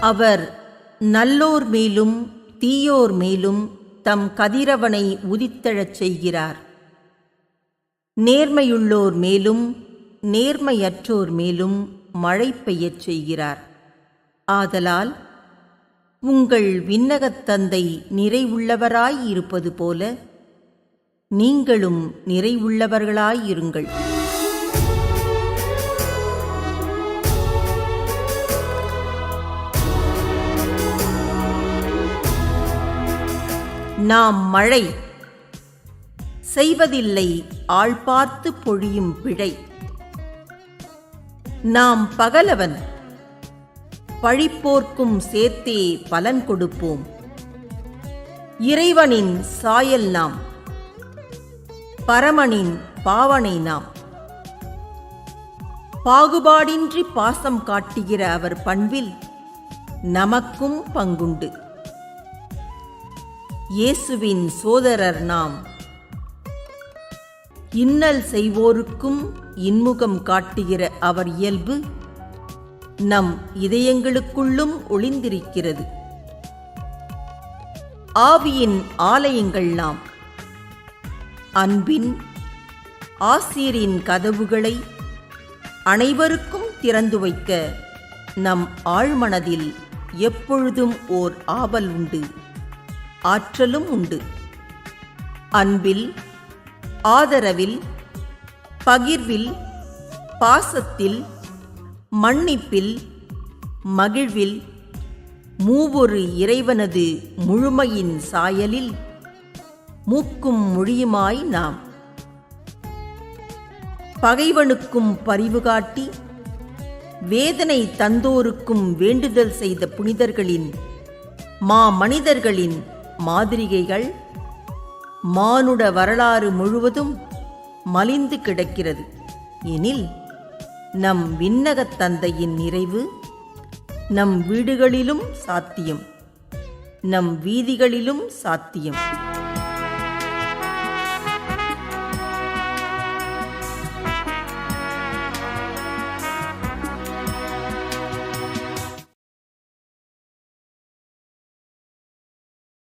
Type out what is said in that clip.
அவர் நல்லோர் மேலும் தீயோர் மேலும் தம் கதிரவனை உதித்தெழச் செய்கிறார். நேர்மையுள்ளோர் மேலும் நேர்மையற்றோர் மேலும் மழை பெய்யச் செய்கிறார். ஆதலால் உங்கள் விண்ணகத் தந்தை நிறைவுள்ளவராய் இருப்பது போல நீங்களும் நிறைவுள்ளவர்களாயிருங்கள். நாம் மழை செய்வதில்லை ஆள் பார்த்து பொழியும் பிழை நாம் பகலவன் பழிப்போர்க்கும் சேர்த்தே பலன் கொடுப்போம். இறைவனின் சாயல் நாம் பரமனின் பாவனை நாம். பாகுபாடின்றி பாசம் காட்டுகிற அவர் பண்பில் நமக்கும் பங்குண்டு. இயேசுவின் சோதரர் நாம். இன்னல் செய்வோருக்கும் இன்முகம் காட்டுகிற அவர் இயல்பு நம் இதயங்களுக்குள்ளும் ஒளிந்திருக்கிறது. ஆவியின் ஆலயங்கள் நாம். அன்பின் ஆசிரியரின் கதவுகளை அனைவருக்கும் திறந்து வைக்க நம் ஆழ்மனதில் எப்பொழுதும் ஓர் ஆவல் உண்டு. ஆற்றலும் உண்டு. அன்பில் ஆதரவில் பகிர்வில் பாசத்தில் மன்னிப்பில் மகிழ்வில் மூவொரு இறைவனது முழுமையின் சாயலில் மூக்கும் மொழியுமாய் நாம். பகைவனுக்கும் பரிவு காட்டி வேதனை தந்தோருக்கும் வேண்டுதல் செய்த புனிதர்களின் மா மனிதர்களின் மாதிரிகைகள் மானுட வரலாறு முழுவதும் மலிந்து கிடக்கிறது. எனில் நம் விண்ணகத் தந்தையின் நிறைவு நம் வீடுகளிலும் சாத்தியம். நம் வீதிகளிலும் சாத்தியம்.